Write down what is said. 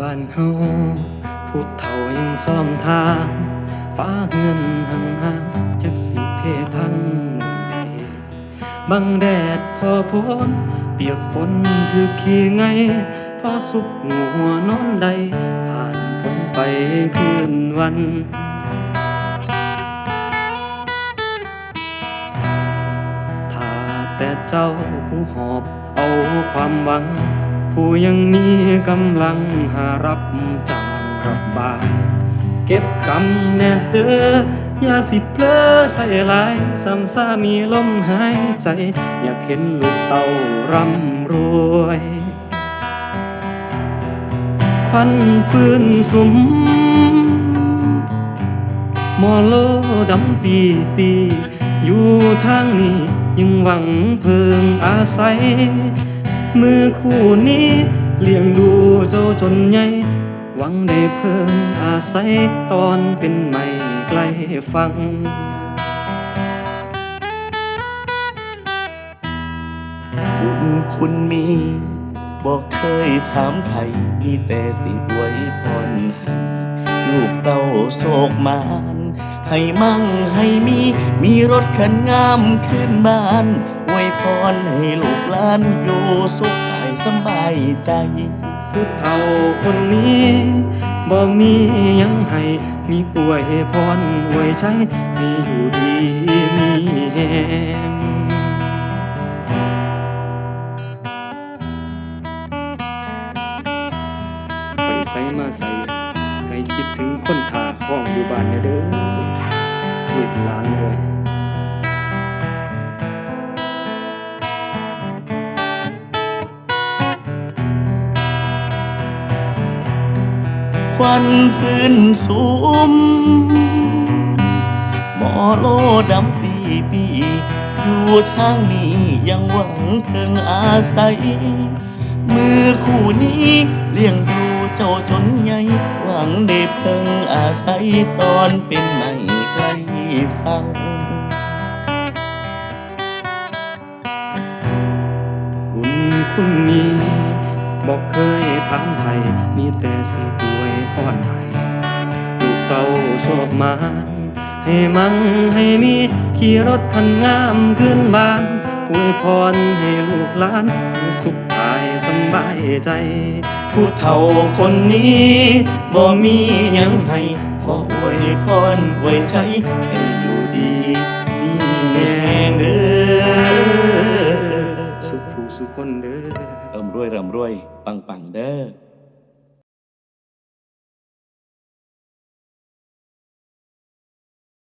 เฮาผู้เฒ่ายังซ่อมทางฟ้าเฮือนห่างห่างๆจักสิเพพังบังแดดพอพ้นเปียกฝนถือขี้ไงพอสุกหัวนอนใด ผ่านพ้นไปคืนวันถ้าแต่เจ้าผู้หอบเอาความหวัง ผู้ยังมีกำลังหารับจางรับบายเก็บกำแน่เด้ออย่าสิเพลอใส่หลายซ้ำซามีลมหายใจ อยากเห็นลูกเต่าร่ำรวย ควันฟืนสุมมอโลดำปีปี อยู่ทางนี้ยังหวังเพิงอาศัย มือคู่นี้ เลี้ยงดูเจ้าจนใหญ่ หวังได้เพิงอาศัยตอนเป็นไม่ไกล้ฟังบุญคุณมีบอกเคยถามไทยมีแต่สิอวยพรให้ลูกเต้าโศกมาน ให้มั่งให้มี มีรถคันงามขึ้นบ้าน พรให้ลูกหลานอยู่สุขกายสบายใจผู้เฒ่าคนนี้บ่มียังให้มีป่วยพรอวยใช้ให้อยู่ดีมีแหงไปใส่มาใส่ใครคิดถึงคนทาข้องอยู่บ้านเนี่ยเด้อลูกหลานเลย ควันฟื้นสุมหมอโลดำปีปีอยู่ทางนี้ยังหวังเพิ่งอาศัย มือคู่นี้เลี้ยงดูเจ้าจนใหญ่หวังได้เพิ่งอาศัยตอนเป็นไม่ไกลฟังบุญคุณมีบอกเคยถามไทยมีแต่สิอ วยพรให้ลูกเต้าโชคมานให้มั่งให้มีขี่รถคันงามขึ้นบ้านอวยพรให้ลูกหลานอยู่สุขกายสบายใจ ผู้เฒ่าคนนี้บ่มียังให้ขออวยพรอวยใจให้อยู่ดีมีแรงเด้อสุขผู้สุขคนเด้อร่ำรวยร่ำรวย ปังปังเด้อ